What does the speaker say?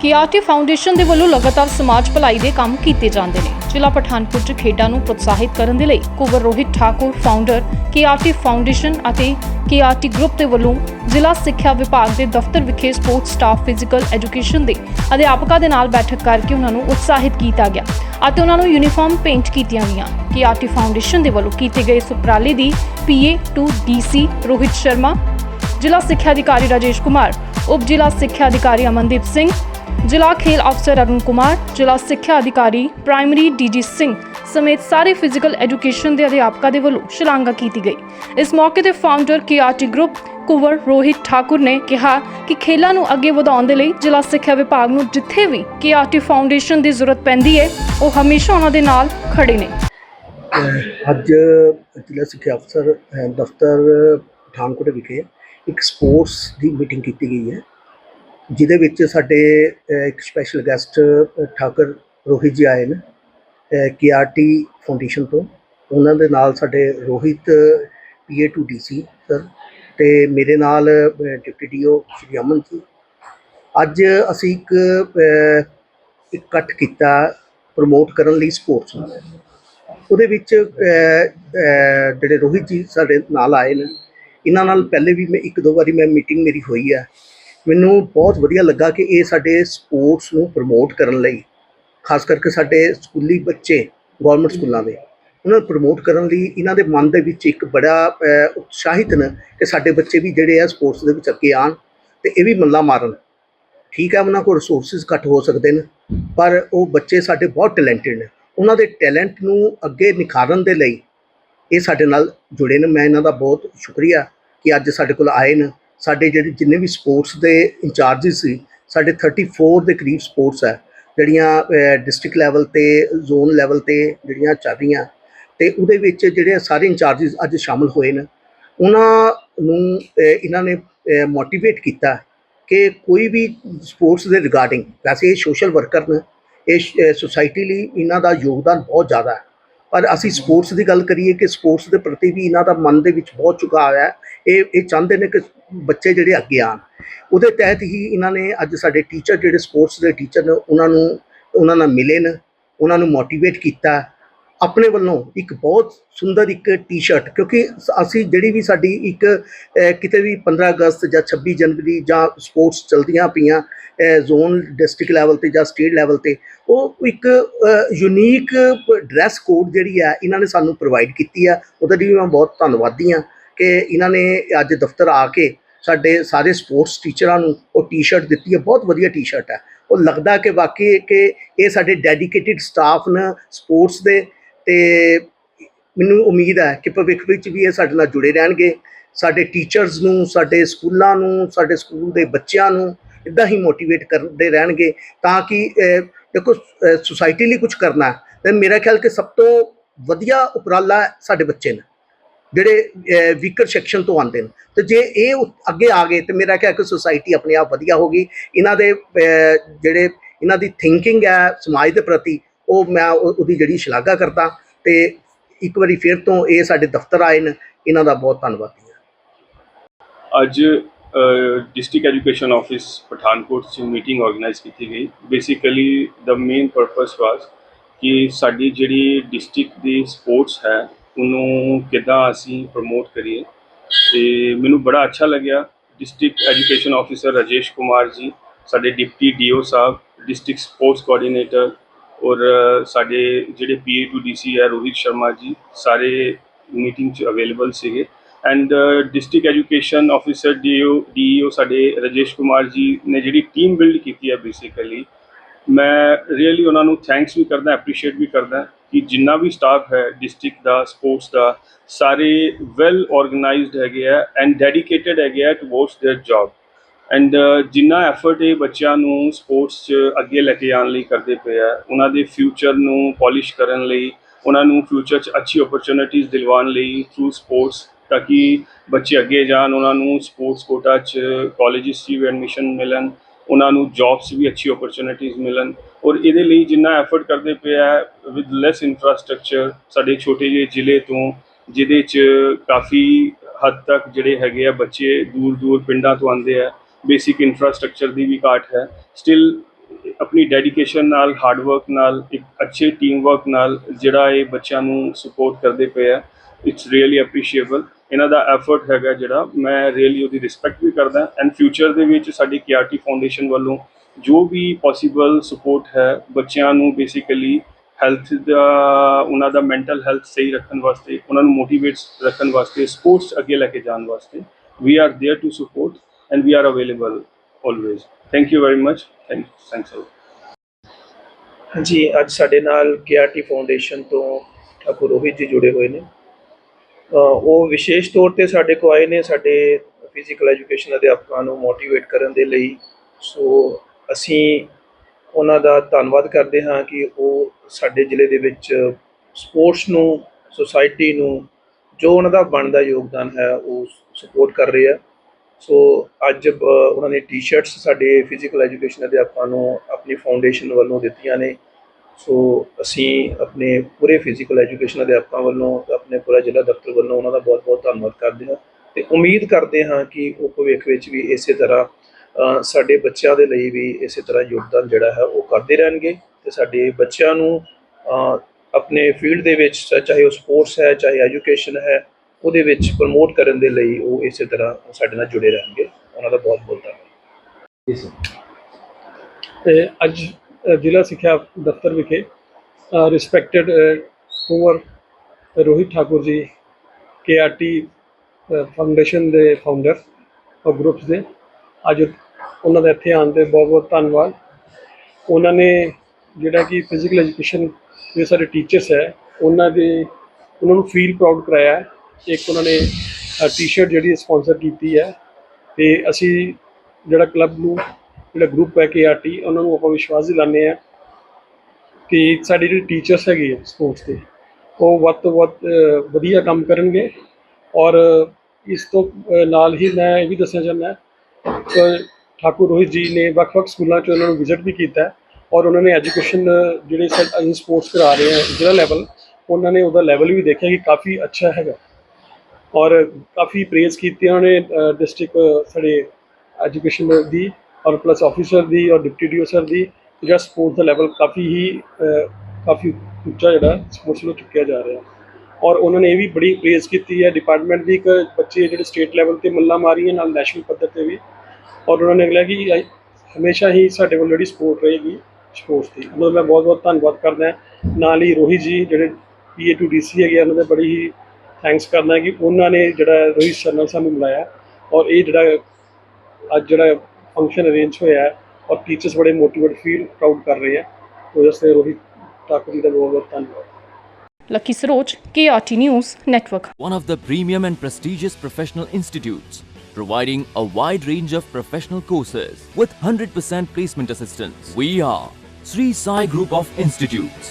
ਕਿ RT foundation ਦੇ ਵੱਲੋਂ ਲਗਾਤਾਰ ਸਮਾਜ ਭਲਾਈ ਦੇ ਕੰਮ ਕੀਤੇ ਜਾਂਦੇ ਨੇ। ਜ਼ਿਲ੍ਹਾ ਪਠਾਨਕੋਟ 'ਚ ਖੇਡਾਂ ਨੂੰ ਪ੍ਰੋਤਸਾਹਿਤ ਕਰਨ ਦੇ ਲਈ Kuwar Rohit Thakur founder RT foundation ਅਤੇ ਆਰਟੀ ਗਰੁੱਪ ਦੇ ਵੱਲੋਂ ਜ਼ਿਲ੍ਹਾ ਸਿੱਖਿਆ ਵਿਭਾਗ ਦੇ ਦਫ਼ਤਰ ਵਿਖੇ ਸਪੋਰਟਸ ਸਟਾਫ ਫਿਜ਼ੀਕਲ ਐਜੂਕੇਸ਼ਨ ਦੇ ਅਧਿਆਪਕਾਂ ਦੇ ਨਾਲ ਬੈਠਕ ਕਰਕੇ ਉਹਨਾਂ ਨੂੰ ਉਤਸ਼ਾਹਿਤ ਕੀਤਾ ਗਿਆ ਅਤੇ ਉਹਨਾਂ ਨੂੰ ਯੂਨੀਫਾਰਮ ਪੇਂਟ ਕੀਤੀਆਂ ਗਈਆਂ। ਆਰਟੀ ਫਾਊਂਡੇਸ਼ਨ ਦੇ ਵੱਲੋਂ ਕੀਤੇ ਗਏ ਇਸ ਉਪਰਾਲੇ ਦੀ PA to DC Rohit Sharma, ਜ਼ਿਲ੍ਹਾ ਸਿੱਖਿਆ ਅਧਿਕਾਰੀ ਰਾਜੇਸ਼ ਕੁਮਾਰ, ਉਪ ਜ਼ਿਲ੍ਹਾ ਸਿੱਖਿਆ ਅਧਿਕਾਰੀ ਅਮਨਦੀਪ ਸਿੰਘ ਜ਼ਿਲ੍ਹਾ ਖੇਲ ਅਫਸਰ ਅਰੁਣ ਕੁਮਾਰ, ਜ਼ਿਲ੍ਹਾ ਸਿੱਖਿਆ ਅਧਿਕਾਰੀ ਪ੍ਰਾਇਮਰੀ ਡੀਜੀ ਸਿੰਘ ਸਮੇਤ ਸਾਰੇ ਫਿਜ਼ੀਕਲ ਐਜੂਕੇਸ਼ਨ ਦੇ ਅਧਿਆਪਕਾਂ ਦੇ ਵੱਲੋਂ ਸ਼ਲਾਘਾ ਕੀਤੀ ਗਈ। ਇਸ ਮੌਕੇ ਤੇ founder KRT group Kunwar Rohit Thakur ਨੇ ਕਿਹਾ ਕਿ ਖੇਲਾਂ ਨੂੰ ਅੱਗੇ ਵਧਾਉਣ ਦੇ ਲਈ ਜ਼ਿਲ੍ਹਾ ਸਿੱਖਿਆ ਵਿਭਾਗ ਨੂੰ ਜਿੱਥੇ ਵੀ ਕੇਆਰਟੀ ਫਾਊਂਡੇਸ਼ਨ ਦੀ ਜ਼ਰੂਰਤ ਪੈਂਦੀ ਹੈ ਉਹ ਹਮੇਸ਼ਾ ਉਹਨਾਂ ਦੇ ਨਾਲ ਖੜੇ ਨੇ। ਅੱਜ ਜ਼ਿਲ੍ਹਾ ਸਿੱਖਿਆ ਅਫਸਰ ਦਫ਼ਤਰ ਪਠਾਨਕੋਟ ਵਿਖੇ ਇੱਕ ਸਪੋਰਟਸ ਦੀ ਮੀਟਿੰਗ ਕੀਤੀ ਗਈ ਹੈ। ਜਿਹਦੇ ਵਿੱਚ ਸਾਡੇ ਇੱਕ ਸਪੈਸ਼ਲ ਗੈਸਟ ਠਾਕਰ ਰੋਹਿਤ ਜੀ ਆਏ ਨੇ ਕੇਆਰਟੀ ਫਾਊਂਡੇਸ਼ਨ ਤੋਂ। ਉਹਨਾਂ ਦੇ ਨਾਲ ਸਾਡੇ Rohit PA to DC sir ਤੇ ਮੇਰੇ ਨਾਲ ਅਹ, ਡਿਪਟੀ ਡੀਓ ਸ਼੍ਰੀ ਅਮਨ ਜੀ। ਅੱਜ ਅਸੀਂ ਇੱਕ ਇਕੱਠ ਕੀਤਾ ਪ੍ਰਮੋਟ ਕਰਨ ਲਈ ਸਪੋਰਟਸ ਨੂੰ। ਉਹਦੇ ਵਿੱਚ ਜਿਹੜੇ ਰੋਹਿਤ ਜੀ ਸਾਡੇ ਨਾਲ ਆਏ ਨੇ। ਇਹਨਾਂ ਨਾਲ ਪਹਿਲੇ ਵੀ ਮੈਂ ਇੱਕ ਦੋ ਵਾਰੀ ਮੈਂ ਮੀਟਿੰਗ ਮੇਰੀ ਹੋਈ ਹੈ ਮੈਨੂੰ ਬਹੁਤ ਵਧੀਆ ਲੱਗਾ ਕਿ ਇਹ ਸਾਡੇ ਸਪੋਰਟਸ ਨੂੰ ਪ੍ਰਮੋਟ ਕਰਨ ਲਈ, ਖਾਸ ਕਰਕੇ ਸਾਡੇ ਸਕੂਲੀ ਬੱਚੇ ਗਵਰਨਮੈਂਟ ਸਕੂਲਾਂ ਦੇ, ਉਹਨਾਂ ਨੂੰ ਪ੍ਰਮੋਟ ਕਰਨ ਲਈ ਇਹਨਾਂ ਦੇ ਮਨ ਦੇ ਵਿੱਚ ਇੱਕ ਬੜਾ ਉਤਸ਼ਾਹਿਤ ਨੇ ਕਿ ਸਾਡੇ ਬੱਚੇ ਵੀ ਜਿਹੜੇ ਆ ਸਪੋਰਟਸ ਦੇ ਵਿੱਚ ਅੱਗੇ ਆਣ ਤੇ ਇਹ ਵੀ ਮੱਲਾ ਮਾਰਨ। ਠੀਕ ਹੈ, ਉਹਨਾਂ ਕੋਲ ਰਿਸੋਰਸਿਸ ਘੱਟ ਹੋ ਸਕਦੇ ਨੇ, ਪਰ ਉਹ ਬੱਚੇ ਸਾਡੇ ਬਹੁਤ ਟੈਲੈਂਟਡ ਨੇ। ਉਹਨਾਂ ਦੇ ਟੈਲੈਂਟ ਨੂੰ ਅੱਗੇ ਨਿਖਾਰਨ ਦੇ ਲਈ ਇਹ ਸਾਡੇ ਨਾਲ ਜੁੜੇ ਨੇ। ਮੈਂ ਇਹਨਾਂ ਦਾ ਬਹੁਤ ਸ਼ੁਕਰੀਆ ਕਿ ਅੱਜ ਸਾਡੇ ਕੋਲ ਆਏ ਨੇ। ਸਾਡੇ ਜਿਹੜੇ ਜਿੰਨੇ ਵੀ ਸਪੋਰਟਸ ਦੇ ਇੰਚਾਰਜਸ ਸੀ, ਸਾਡੇ 34 ਦੇ ਕਰੀਬ ਸਪੋਰਟਸ ਹੈ। ਜਿਹੜੀਆਂ ਡਿਸਟ੍ਰਿਕਟ ਲੈਵਲ ਤੇ ਜ਼ੋਨ ਲੈਵਲ ਤੇ ਜਿਹੜੀਆਂ ਚੱਲ ਰਹੀਆਂ, ਤੇ ਉਹਦੇ ਵਿੱਚ ਜਿਹੜੇ ਸਾਰੇ ਇੰਚਾਰਜਸ ਅੱਜ ਸ਼ਾਮਲ ਹੋਏ ਨੇ। ਉਹਨਾਂ ਨੂੰ ਇਹਨਾਂ ਨੇ ਮੋਟੀਵੇਟ ਕੀਤਾ ਕਿ ਕੋਈ ਵੀ ਸਪੋਰਟਸ ਦੇ ਰਿਗਾਰਡਿੰਗ ਵੈਸੇ ਇਹ ਸੋਸ਼ਲ ਵਰਕਰ ਨੇ, ਇਹ ਸੁਸਾਇਟੀ ਲਈ ਇਹਨਾਂ ਦਾ ਯੋਗਦਾਨ ਬਹੁਤ ਜ਼ਿਆਦਾ ਹੈ। ਪਰ ਅਸੀਂ ਸਪੋਰਟਸ ਦੀ ਗੱਲ ਕਰੀਏ ਕਿ ਸਪੋਰਟਸ ਦੇ ਪ੍ਰਤੀ ਵੀ ਇਹਨਾਂ ਦਾ ਮਨ ਦੇ ਵਿੱਚ ਬਹੁਤ ਝੁਕਾਅ ਹੈ। ਇਹ ਇਹ ਚਾਹੁੰਦੇ ਨੇ ਕਿ ਬੱਚੇ ਜਿਹੜੇ ਅੱਗੇ ਆਣ ਉਹਦੇ ਤਹਿਤ ਹੀ ਇਹਨਾਂ ਨੇ ਅੱਜ ਸਾਡੇ ਟੀਚਰ ਜਿਹੜੇ ਸਪੋਰਟਸ ਦੇ ਟੀਚਰ ਨੇ, ਉਹਨਾਂ ਨੂੰ, ਉਹਨਾਂ ਨਾਲ ਮਿਲੇ ਨੇ, ਉਹਨਾਂ ਨੂੰ ਮੋਟੀਵੇਟ ਕੀਤਾ। ਆਪਣੇ ਵੱਲੋਂ ਇੱਕ ਬਹੁਤ ਸੁੰਦਰ ਇੱਕ ਟੀ-ਸ਼ਰਟ ਕਿਉਂਕਿ ਅਸੀਂ ਜਿਹੜੀ ਵੀ ਸਾਡੀ ਇੱਕ ਕਿਤੇ ਵੀ 15 ਅਗਸਤ ਜਾਂ 26 ਜਨਵਰੀ ਜਾਂ ਸਪੋਰਟਸ ਚਲਦੀਆਂ ਪਈਆਂ ਜ਼ੋਨ ਡਿਸਟ੍ਰਿਕਟ ਲੈਵਲ ਤੇ ਜਾਂ ਸਟੇਟ ਲੈਵਲ ਤੇ, ਉਹ ਇੱਕ ਯੂਨੀਕ ਡਰੈਸ ਕੋਡ ਜਿਹੜੀ ਹੈ ਇਹਨਾਂ ਨੇ ਸਾਨੂੰ ਪ੍ਰੋਵਾਈਡ ਕੀਤੀ ਆ। ਉਹਦਾ ਵੀ ਮੈਂ ਬਹੁਤ ਧੰਨਵਾਦੀ ਹਾਂ। ਕਿ ਇਹਨਾਂ ਨੇ ਅੱਜ ਦਫ਼ਤਰ ਆ ਕੇ ਸਾਡੇ ਸਾਰੇ ਸਪੋਰਟਸ ਟੀਚਰਾਂ ਨੂੰ ਉਹ ਟੀ-ਸ਼ਰਟ ਦਿੱਤੀ ਹੈ, ਬਹੁਤ ਵਧੀਆ ਟੀ-ਸ਼ਰਟ ਹੈ। ਉਹ ਲੱਗਦਾ ਕਿ ਵਾਕਈ ਕਿ ਇਹ ਸਾਡੇ ਡੈਡੀਕੇਟਿਡ ਸਟਾਫ ਨੇ ਸਪੋਰਟਸ ਦੇ ਤੇ ਮੈਨੂੰ ਉਮੀਦ ਹੈ ਕਿ ਭਵਿੱਖ ਵਿੱਚ ਵੀ ਇਹ ਸਾਡੇ ਨਾਲ ਜੁੜੇ ਰਹਿਣਗੇ। ਸਾਡੇ ਟੀਚਰਸ ਨੂੰ, ਸਾਡੇ ਸਕੂਲਾਂ ਨੂੰ, ਸਾਡੇ ਸਕੂਲ ਦੇ ਬੱਚਿਆਂ ਨੂੰ ਇਦਾਂ ਹੀ ਮੋਟੀਵੇਟ ਕਰਦੇ ਰਹਿਣਗੇ ਤਾਂ ਕਿ ਦੇਖੋ ਸੁਸਾਇਟੀ ਲਈ ਕੁਝ ਕਰਨਾ ਤੇ ਮੇਰਾ ਖਿਆਲ ਕਿ ਸਭ ਤੋਂ ਵਧੀਆ ਉਪਰਾਲਾ ਸਾਡੇ ਬੱਚੇ ਨੇ। ਜਿਹੜੇ ਵੀਕਰ ਸੈਕਸ਼ਨ ਤੋਂ ਆਉਂਦੇ ਨੇ। ਤੇ ਜੇ ਇਹ ਅੱਗੇ ਆ ਗਏ ਤੇ ਮੇਰਾ ਖਿਆਲ ਕਿ ਸੁਸਾਇਟੀ ਆਪਣੇ ਆਪ ਵਧੀਆ ਹੋਗੀ ਇਹਨਾਂ ਦੇ ਜਿਹੜੇ ਇਹਨਾਂ ਦੀ ਥਿੰਕਿੰਗ ਹੈ ਸਮਾਜ ਦੇ ਪ੍ਰਤੀ, ਉਹ ਮੈਂ ਉਹਦੀ ਜਿਹੜੀ ਸ਼ਲਾਘਾ ਕਰਦਾ। ਤੇ ਇੱਕ ਵਾਰੀ ਫਿਰ ਤੋਂ ਇਹ ਸਾਡੇ ਦਫ਼ਤਰ ਆਏ ਨੇ। ਇਹਨਾਂ ਦਾ ਬਹੁਤ ਧੰਨਵਾਦੀ ਹਾਂ। ਅੱਜ ਡਿਸਟ੍ਰਿਕਟ ਐਜੂਕੇਸ਼ਨ ਆਫਿਸ ਪਠਾਨਕੋਟ 'ਚ ਮੀਟਿੰਗ ਆਰਗੇਨਾਈਜ਼ ਕੀਤੀ ਗਈ। ਬੇਸਿਕਲੀ ਦਾ ਮੇਨ ਪਰਪਸ ਵਾਸ ਕਿ ਸਾਡੀ ਜਿਹੜੀ ਡਿਸਟ੍ਰਿਕਟ ਦੀ ਸਪੋਰਟਸ ਹੈ ਉਹਨੂੰ ਕਿੱਦਾਂ ਅਸੀਂ ਪ੍ਰਮੋਟ ਕਰੀਏ ਤੇ ਮੈਨੂੰ ਬੜਾ ਅੱਛਾ ਲੱਗਿਆ। District education officer Rajesh Kumar ji, ਸਾਡੇ ਡਿਪਟੀ ਡੀਓ ਸਾਹਿਬ ਡਿਸਟ੍ਰਿਕਟ ਸਪੋਰਟਸ ਕੋਆਰਡੀਨੇਟਰ ਔਰ ਸਾਡੇ ਜਿਹੜੇ ਪੀਏ ਟੂ ਡੀਸੀ ਹੈ ਰੋਹਿਤ ਸ਼ਰਮਾ ਜੀ, ਸਾਰੇ ਮੀਟਿੰਗ 'ਚ ਅਵੇਲੇਬਲ ਸੀਗੇ। And district education officer DO DEO ਸਾਡੇ ਰਾਜੇਸ਼ ਕੁਮਾਰ ਜੀ ਨੇ ਜਿਹੜੀ ਟੀਮ ਬਿਲਡ ਕੀਤੀ ਹੈ ਬੇਸਿਕਲੀ ਮੈਂ ਰੀਅਲੀ ਉਹਨਾਂ ਨੂੰ ਥੈਂਕਸ ਵੀ ਕਰਦਾ ਐਪਰੀਸ਼ੀਏਟ ਵੀ ਕਰਦਾ ਕਿ ਜਿੰਨਾ ਵੀ ਸਟਾਫ ਹੈ ਡਿਸਟ੍ਰਿਕਟ ਦਾ ਸਪੋਰਟਸ ਦਾ ਸਾਰੇ ਵੈਲ ਆਰਗੇਨਾਈਜ਼ਡ ਹੈਗੇ ਆ ਐਂਡ ਡੈਡੀਕੇਟਿਡ ਹੈਗੇ ਆ ਟੁਵਰਡਸ देयर ਜੌਬ ਐਂਡ ਜਿੰਨਾ ਐਫਰਟ ਇਹ ਬੱਚਿਆਂ ਨੂੰ ਸਪੋਰਟਸ 'ਚ ਅੱਗੇ ਲੈ ਕੇ ਆਉਣ ਲਈ ਕਰਦੇ ਪਏ ਆ ਉਹਨਾਂ ਦੇ ਫਿਊਚਰ ਨੂੰ ਪਾਲਿਸ਼ ਕਰਨ ਲਈ ਉਹਨਾਂ ਨੂੰ ਫਿਊਚਰ 'ਚ ਅੱਛੀ ਓਪਰਚੁਨਿਟੀਜ਼ ਦਿਲਵਾਉਣ ਲਈ ਥਰੂ ਸਪੋਰਟਸ ਤਾਂ ਕਿ ਬੱਚੇ ਅੱਗੇ ਜਾਣ ਉਹਨਾਂ ਨੂੰ ਸਪੋਰਟਸ ਕੋਟਾ 'ਚ ਕਾਲਜਿਸ 'ਚ ਵੀ ਐਡਮਿਸ਼ਨ ਮਿਲਣ ਉਹਨਾਂ ਨੂੰ ਜੌਬਸ ਵੀ ਅੱਛੀ ਓਪਰਚੁਨਿਟੀਜ਼ ਮਿਲਣ। ਔਰ ਇਹਦੇ ਲਈ ਜਿੰਨਾ ਐਫਰਟ ਕਰਦੇ ਪਏ ਆ ਵਿਦ ਲੈਸ ਇਨਫਰਾਸਟ੍ਰਕਚਰ ਸਾਡੇ ਛੋਟੇ ਜਿਹੇ ਜ਼ਿਲ੍ਹੇ ਤੋਂ, ਜਿਹਦੇ 'ਚ ਕਾਫੀ ਹੱਦ ਤੱਕ ਜਿਹੜੇ ਹੈਗੇ ਆ ਬੱਚੇ ਦੂਰ ਦੂਰ ਪਿੰਡਾਂ ਤੋਂ ਆਉਂਦੇ ਆ ਬੇਸਿਕ ਇਨਫਰਾਸਟ੍ਰਕਚਰ ਦੀ ਵੀ ਘਾਟ ਹੈ। ਸਟਿਲ ਆਪਣੀ ਡੈਡੀਕੇਸ਼ਨ ਨਾਲ ਹਾਰਡ ਵਰਕ ਨਾਲ, ਇੱਕ ਅੱਛੇ ਟੀਮ ਵਰਕ ਨਾਲ ਜਿਹੜਾ ਇਹ ਬੱਚਿਆਂ ਨੂੰ ਸਪੋਰਟ ਕਰਦੇ ਪਏ ਆ ਇਟਸ ਰੀਅਲੀ ਅਪਰੀਸ਼ੀਏਬਲ ਇਹਨਾਂ ਦਾ ਐਫਰਟ ਹੈਗਾ ਜਿਹੜਾ ਮੈਂ ਰੀਅਲੀ ਉਹਦੀ ਰਿਸਪੈਕਟ ਵੀ ਕਰਦਾ ਐਂਡ ਫਿਊਚਰ ਦੇ ਵਿੱਚ ਸਾਡੀ ਕੇਆਰਟੀ ਫਾਊਂਡੇਸ਼ਨ ਵੱਲੋਂ ਜੋ ਵੀ ਪੋਸੀਬਲ ਸਪੋਰਟ ਹੈ ਬੱਚਿਆਂ ਨੂੰ ਬੇਸਿਕਲੀ ਹੈਲਥ ਦਾ ਉਹਨਾਂ ਦਾ ਮੈਂਟਲ ਹੈਲਥ ਸਹੀ ਰੱਖਣ ਵਾਸਤੇ ਉਹਨਾਂ ਨੂੰ ਮੋਟੀਵੇਟ ਰੱਖਣ ਵਾਸਤੇ ਸਪੋਰਟਸ ਅੱਗੇ ਲੈ ਕੇ ਜਾਣ ਵਾਸਤੇ we are there to support and we are available always thank you very much thank thanks uh ਹਾਂਜੀ ਅੱਜ ਸਾਡੇ ਨਾਲ ਕੇਆਰਟੀ ਫਾਊਂਡੇਸ਼ਨ ਤੋਂ ਠਾਕੁਰ ਰੋਹਿਤ ਜੀ ਜੁੜੇ ਹੋਏ ਨੇ ਅ, ਉਹ ਵਿਸ਼ੇਸ਼ ਤੌਰ ਤੇ ਸਾਡੇ ਕੋ ਆਏ ਨੇ, ਸਾਡੇ ਫਿਜ਼ੀਕਲ ਐਜੂਕੇਸ਼ਨ ਅਧਿਆਪਕਾਂ ਨੂੰ ਮੋਟੀਵੇਟ ਕਰਨ ਦੇ ਲਈ। ਸੋ ਅਸੀਂ ਉਹਨਾਂ ਦਾ ਧੰਨਵਾਦ ਕਰਦੇ ਹਾਂ ਕਿ ਉਹ ਸਾਡੇ ਜ਼ਿਲ੍ਹੇ ਦੇ ਵਿੱਚ ਸਪੋਰਟਸ ਨੂੰ ਸੁਸਾਇਟੀ ਨੂੰ ਜੋ ਉਹਨਾਂ ਦਾ ਬਣਦਾ ਯੋਗਦਾਨ ਹੈ, ਉਹ ਸਪੋਰਟ ਕਰ ਰਹੇ ਆ। ਸੋ ਅੱਜ ਉਹਨਾਂ ਨੇ ਟੀ-ਸ਼ਰਟਸ ਸਾਡੇ ਫਿਜ਼ੀਕਲ ਐਜੂਕੇਸ਼ਨ ਅਧਿਆਪਕਾਂ ਨੂੰ ਆਪਣੀ ਫਾਊਂਡੇਸ਼ਨ ਵੱਲੋਂ ਦਿੱਤੀਆਂ ਨੇ। ਸੋ ਅਸੀਂ ਆਪਣੇ ਪੂਰੇ ਫਿਜ਼ੀਕਲ ਐਜੂਕੇਸ਼ਨ ਅਧਿਆਪਕਾਂ ਵੱਲੋਂ ਤੇ ਆਪਣੇ ਪੂਰਾ ਜ਼ਿਲ੍ਹਾ ਦਫ਼ਤਰ ਵੱਲੋਂ ਉਹਨਾਂ ਦਾ ਬਹੁਤ-ਬਹੁਤ ਧੰਨਵਾਦ ਕਰਦੇ ਹਾਂ ਤੇ ਉਮੀਦ ਕਰਦੇ ਹਾਂ ਕਿ ਉਹ ਭਵਿੱਖ ਵਿੱਚ ਵੀ ਇਸੇ ਤਰ੍ਹਾਂ ਸਾਡੇ ਬੱਚਿਆਂ ਦੇ ਲਈ ਵੀ ਇਸੇ ਤਰ੍ਹਾਂ ਯੋਗਦਾਨ ਜਿਹੜਾ ਹੈ ਉਹ ਕਰਦੇ ਰਹਿਣਗੇ ਤੇ ਸਾਡੇ ਬੱਚਿਆਂ ਨੂੰ ਆਪਣੇ ਫੀਲਡ ਦੇ ਵਿੱਚ ਚਾਹੇ ਉਹ ਸਪੋਰਟਸ ਹੈ ਚਾਹੇ ਐਜੂਕੇਸ਼ਨ ਹੈ ਉਹਦੇ ਵਿੱਚ ਪ੍ਰਮੋਟ ਕਰਨ ਦੇ ਲਈ ਉਹ ਇਸੇ ਤਰ੍ਹਾਂ ਸਾਡੇ ਨਾਲ ਜੁੜੇ ਰਹਿਣਗੇ। ਉਹਨਾਂ ਦਾ ਬਹੁਤ ਬਹੁਤ ਧੰਨਵਾਦ ਤੇ ਅੱਜ ਅ, ਜ਼ਿਲ੍ਹਾ ਸਿੱਖਿਆ ਦਫ਼ਤਰ ਵਿਖੇ respected Kunwar Rohit Thakur ji KRT foundation ਦੇ ਫਾਊਂਡਰ ਔਰ ਗਰੁੱਪਸ ਦੇ। ਅੱਜ ਉਹਨਾਂ ਦੇ ਇੱਥੇ ਆਉਣ ਤੇ ਬਹੁਤ ਬਹੁਤ ਧੰਨਵਾਦ। ਉਹਨਾਂ ਨੇ ਜਿਹੜਾ ਕਿ ਫਿਜ਼ੀਕਲ ਐਜੂਕੇਸ਼ਨ ਦੇ ਸਾਡੇ ਟੀਚਰਸ ਹੈ, ਉਹਨਾਂ ਦੇ, ਉਹਨਾਂ ਨੂੰ ਫੀਲ ਪ੍ਰਾਊਡ ਕਰਾਇਆ ਇੱਕ ਉਹਨਾਂ ਨੇ ਟੀ-ਸ਼ਰਟ ਜਿਹੜੀ ਸਪਾਂਸਰ ਕੀਤੀ ਹੈ, ਤੇ ਅਸੀਂ ਜਿਹੜਾ ਕਲੱਬ ਨੂੰ ਜਿਹੜਾ ਗਰੁੱਪ ਹੈ ਕੇਆਰਟੀ ਉਹਨਾਂ ਨੂੰ ਆਪਾਂ ਵਿਸ਼ਵਾਸ ਦਿਲਾਉਂਦੇ ਆ ਕਿ ਸਾਡੇ ਜਿਹੜੇ ਟੀਚਰਸ ਹੈਗੇ ਸਪੋਰਟਸ ਦੇ, ਉਹ ਵੱਧ ਤੋਂ ਵੱਧ ਵਧੀਆ ਕੰਮ ਕਰਨਗੇ ਔਰ ਇਸ ਤੋਂ ਨਾਲ ਹੀ ਮੈਂ ਇਹ ਵੀ ਦੱਸਣਾ ਚਾਹੁੰਦਾ ਠਾਕੁਰ ਰੋਹਿਤ ਜੀ ਨੇ ਵੱਖ-ਵੱਖ ਸਕੂਲਾਂ 'ਚ ਉਹਨਾਂ ਨੂੰ ਵਿਜ਼ਿਟ ਵੀ ਕੀਤਾ ਔਰ ਉਹਨਾਂ ਨੇ ਐਜੂਕੇਸ਼ਨ ਜਿਹੜੇ ਅਸੀਂ ਸਪੋਰਟਸ ਕਰਾ ਰਹੇ ਹਾਂ ਜ਼ਿਲ੍ਹਾ ਲੈਵਲ ਉਹਨਾਂ ਨੇ ਉਹਦਾ ਲੈਵਲ ਵੀ ਦੇਖਿਆ ਕਿ ਕਾਫੀ ਅੱਛਾ ਹੈਗਾ ਔਰ ਕਾਫੀ ਪ੍ਰੇਜ਼ ਕੀਤੀ ਉਹਨਾਂ ਨੇ ਡਿਸਟ੍ਰਿਕਟ ਸਾਡੇ ਐਜੂਕੇਸ਼ਨ ਦੀ ਔਰ ਪਲੱਸ ਆਫੀਸਰ ਦੀ ਔਰ ਡਿਪਟੀ ਡੀਓ ਸਰ ਦੀ ਜਿਹੜਾ ਸਪੋਰਟਸ ਦਾ ਲੈਵਲ ਕਾਫੀ ਹੀ ਕਾਫੀ ਉੱਚਾ ਜਿਹੜਾ ਸਪੋਰਟਸ ਨੂੰ ਚੁੱਕਿਆ ਜਾ ਰਿਹਾ। ਔਰ ਉਹਨਾਂ ਨੇ ਇਹ ਵੀ ਬੜੀ ਪ੍ਰੇਜ਼ ਕੀਤੀ ਹੈ। ਡਿਪਾਰਟਮੈਂਟ ਦੀ ਇੱਕ ਬੱਚੇ ਜਿਹੜੇ ਸਟੇਟ ਲੈਵਲ ਤੇ ਮੱਲਾਂ ਮਾਰੀਆਂ ਨਾਲ ਨੈਸ਼ਨਲ ਪੱਧਰ ਤੇ ਵੀ। ਔਰ ਉਹਨਾਂ ਨੇ ਕਿਹਾ ਕਿ ਹਮੇਸ਼ਾ ਹੀ ਸਾਡੇ ਕੋਲ ਜਿਹੜੀ ਸਪੋਰਟ ਰਹੇਗੀ ਸਪੋਰਟਸ ਦੀ। ਉਹਨਾਂ ਦਾ ਮੈਂ ਬਹੁਤ ਬਹੁਤ ਧੰਨਵਾਦ ਕਰਦਾ ਨਾਲ ਹੀ ਰੋਹਿਤ ਜੀ ਜਿਹੜੇ ਪੀਏ ਟੂ ਡੀਸੀ ਹੈਗੇ ਆ, ਉਹਨਾਂ ਦੇ ਬੜੀ ਹੀ ਥੈਂਕਸ ਕਰਨਾ ਕਿ ਉਹਨਾਂ ਨੇ ਜਿਹੜਾ ਰੋਹਿਤ ਸਰ ਨਾਲ ਸਾਨੂੰ ਮਿਲਾਇਆ। ਔਰ ਇਹ ਜਿਹੜਾ ਅੱਜ ਜਿਹੜਾ ਫੰਕਸ਼ਨ ਅਰੇਂਜ ਹੋਇਆ ਹੈ ਔਰ ਟੀਚਰਸ ਬੜੇ ਮੋਟੀਵੇਟ ਫੀਲ ਪ੍ਰਾਊਡ ਕਰ ਰਹੇ ਆ ਉਹਦੇ ਵਾਸਤੇ ਰੋਹਿਤ ਠਾਕੁਰ ਜੀ ਦਾ ਬਹੁਤ ਬਹੁਤ ਧੰਨਵਾਦ Lucky Saroj KRT news network one of the premium and prestigious professional institutes, providing a wide range of professional courses with 100% placement assistance. We are Sri Sai Group of Institutes.